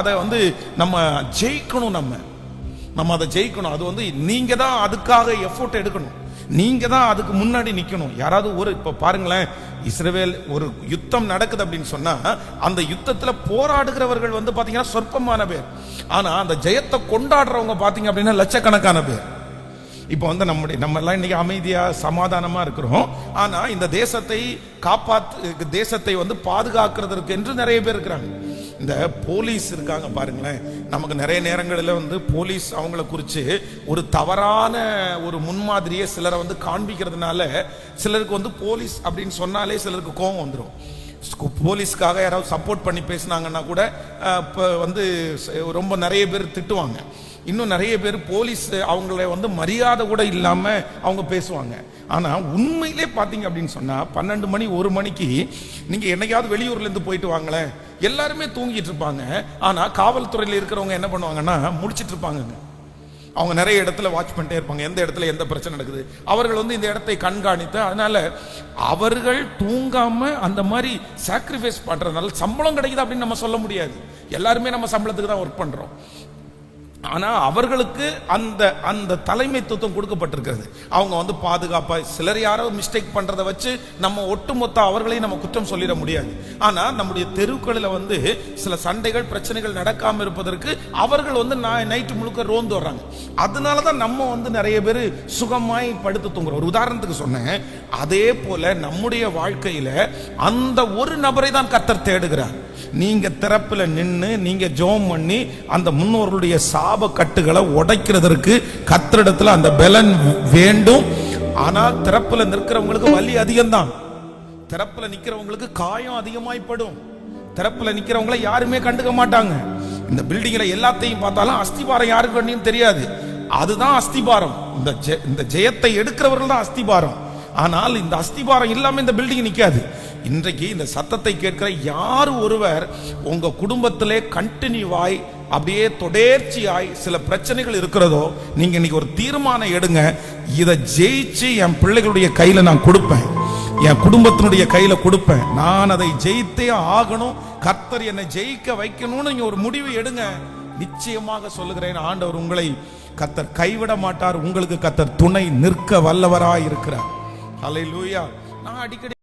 அதை வந்து நம்ம ஜெயிக்கணும் நம்ம. நம்ம அதை ஜெயிக்கணும். அது வந்து நீங்க தான் அதுக்காக எஃபோர்ட் எடுக்கணும். நீங்க தான் அதுக்கு முன்னாடி நிக்கணும். யாராவது ஒரு இப்ப பாருங்களேன் இஸ்ரேவேல் ஒரு யுத்தம் நடக்குது அப்படின்னு சொன்னா அந்த யுத்தத்துல போராடுகிறவர்கள் வந்து பாத்தீங்கன்னா சொற்பமான பேர். ஆனா அந்த ஜெயத்தை கொண்டாடுறவங்க பாத்தீங்க அப்படின்னா லட்சக்கணக்கான பேர். இப்போ வந்து நம்முடைய நம்ம எல்லாம் இன்னைக்கு அமைதியா சமாதானமா இருக்கிறோம். ஆனா இந்த தேசத்தை காப்பாத்து தேசத்தை வந்து பாதுகாக்கிறதுக்கு என்று நிறைய பேர் இருக்கிறாங்க. இந்த போலீஸ் இருக்காங்க பாருங்களேன். நமக்கு நிறைய நேரங்களில் வந்து போலீஸ் அவங்கள குறித்து ஒரு தவறான ஒரு முன்மாதிரியை சிலரை வந்து காண்பிக்கிறதுனால சிலருக்கு வந்து போலீஸ் அப்படின்னு சொன்னாலே சிலருக்கு கோபம் வந்துடும் போலீஸ்க்காக யாராவது சப்போர்ட் பண்ணி பேசுனாங்கன்னா கூட இப்போ வந்து ரொம்ப நிறைய பேர் திட்டுவாங்க. இன்னும் நிறைய பேர் போலீஸ் அவங்கள வந்து மரியாதை கூட இல்லாமல் அவங்க பேசுவாங்க. ஆனால் உண்மையிலே பார்த்தீங்க அப்படின்னு சொன்னால் பன்னெண்டு மணி ஒரு மணிக்கு நீங்கள் என்னைக்காவது வெளியூர்லேருந்து போயிட்டு வாங்களேன். எல்லாருமே தூங்கிட்டு இருப்பாங்க. ஆனால் காவல்துறையில் இருக்கிறவங்க என்ன பண்ணுவாங்கன்னா முடிச்சிட்டு இருப்பாங்கங்க. அவங்க நிறைய இடத்துல வாட்ச் பண்ணிட்டே இருப்பாங்க. எந்த இடத்துல எந்த பிரச்சனை நடக்குது. அவர்கள் வந்து இந்த இடத்தை கண்காணித்து அதனால அவர்கள் தூங்காம அந்த மாதிரி சாக்ரிஃபைஸ் பண்றதுனால சம்பளம் கிடைக்குது அப்படின்னு நம்ம சொல்ல முடியாது. எல்லாருமே நம்ம சம்பளத்துக்கு தான் ஒர்க் பண்றோம். ஆனால் அவர்களுக்கு அந்த அந்த தலைமைத்துவம் கொடுக்கப்பட்டிருக்கிறது. அவங்க வந்து பாதுகாப்பாக சிலர் யாரோ மிஸ்டேக் பண்ணுறதை வச்சு நம்ம ஒட்டுமொத்த அவர்களையும் நம்ம குற்றம் சொல்லிட முடியாது. ஆனால் நம்முடைய தெருக்களில் வந்து சில சண்டைகள் பிரச்சனைகள் நடக்காமல் இருப்பதற்கு அவர்கள் வந்து நான் நைட்டு முழுக்க ரோந்து வர்றாங்க. அதனால தான் நம்ம வந்து நிறைய பேர் சுகமாய் படுத்து தூங்குறோம். ஒரு உதாரணத்துக்கு சொன்னேன். அதே போல நம்முடைய வாழ்க்கையில் அந்த ஒரு நபரை தான் கத்தர் தேடுகிறார். நீங்கள் திறப்பில் நின்று நீங்கள் ஜெபம் பண்ணி அந்த முன்னோர்களுடைய சா கட்டுகளை உடைக்கிறதற்கு கத்திரிடத்துல அந்த பலன் வேண்டும். ஆனால் திறப்புல நிற்கிறவங்களுக்கு வலி அதிகம்தான். திறப்புல நிற்கிறவங்களுக்கு காயம் அதிகமாய்ப்படும். திறப்புல நிற்கிறவங்களை யாருமே கண்டுக்க மாட்டாங்க. இந்த பில்டிங்ல எல்லாத்தையும் பார்த்தாலும் அஸ்திபாரம் யாருக்கு கண்ணியும் தெரியாது. அதுதான் அஸ்திபாரம். இந்த இந்த ஜெயத்தை எடுக்கிறவர்கள் தான் அஸ்திபாரம். ஆனால் இந்த அஸ்திபாரம் இல்லாம இந்த பில்டிங் நிக்காது. இன்றைக்கு இந்த சத்தத்தை கேட்கிற யார் ஒருவர் உங்க குடும்பத்திலே கண்டினியூவாய் அப்படியே தொடர்ச்சியாய் சில பிரச்சனைகள் இருக்கிறதோ நீங்க இன்னைக்கு ஒரு தீர்மானம் எடுங்க. இதை ஜெயிச்சு என் பிள்ளைகளுடைய கையில நான் கொடுப்பேன். என் குடும்பத்தினுடைய கையில கொடுப்பேன். நான் அதை ஜெயித்தே ஆகணும். கர்த்தர் என்னை ஜெயிக்க வைக்கணும்னு நீங்க ஒரு முடிவு எடுங்க. நிச்சயமாக சொல்லுகிறேன் ஆண்டவர் உங்களை கத்தர் கைவிட மாட்டார். உங்களுக்கு கத்தர் துணை நிற்க வல்லவராய் இருக்கிறார் ஹalleluya. நான் அடிக்கடி